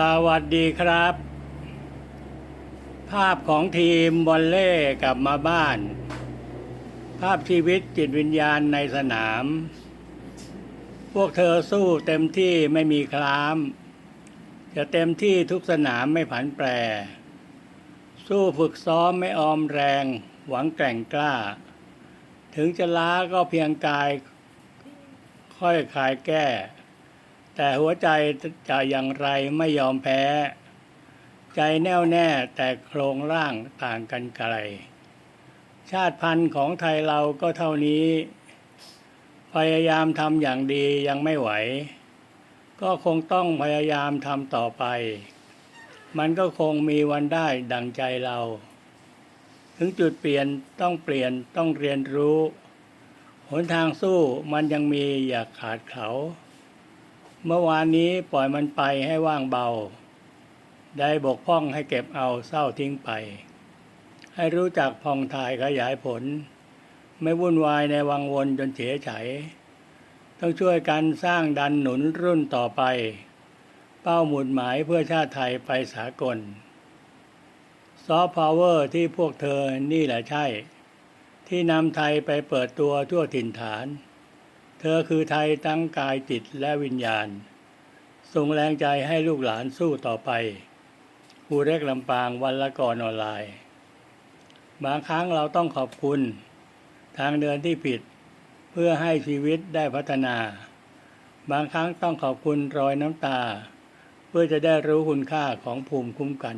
สวัสดีครับ ภาพของทีมบอลเล่กลับมาบ้าน ภาพชีวิตจิตวิญญาณในสนาม พวกเธอสู้เต็มที่ไม่มีคลาม จะเต็มที่ทุกสนามไม่ผันแปร สู้ฝึกซ้อมไม่ออมแรง หวังแกร่งกล้า ถึงจะล้าก็เพียงกาย ค่อยคลายแก้ แต่หัวใจจะอย่างไรไม่ยอมแพ้ ใจแน่วแน่แต่โครงร่างต่างกันไกล ชาติพันธุ์ของไทยเราก็เท่านี้ พยายามทำอย่างดียังไม่ไหว ก็คงต้องพยายามทำต่อไป มันก็คงมีวันได้ดังใจเรา ถึงจุดเปลี่ยนต้องเปลี่ยนต้องเรียนรู้ หนทางสู้มันยังมีอย่าขาดเขา เมื่อวานนี้ปล่อยมันไปให้ว่างเบา ได้บกพร่องให้เก็บเอาเศร้าทิ้งไป ให้รู้จักพองทายขยายผล ไม่วุ่นวายในวังวนจนเฉยไฉต้องช่วยกันสร้างดันหนุนรุ่นต่อไป เป้าหมุดหมายเพื่อชาติไทยไปสากล ซอฟต์พาวเวอร์ที่พวกเธอนี่แหละใช่ ที่นำไทยไปเปิดตัวทั่วถิ่นฐาน ธอคือไทยทั้งกายจิตและวิญญาณส่งแรงใจให้ลูกหลานสู้ต่อไปคูเล็กลำปางวันละก่อนออนไลน์ บางครั้งเราต้องขอบคุณ ทางเดินที่ผิดเพื่อให้ชีวิตได้พัฒนา บางครั้งต้องขอบคุณรอยน้ำตา เพื่อจะได้รู้คุณค่าของภูมิคุ้มกัน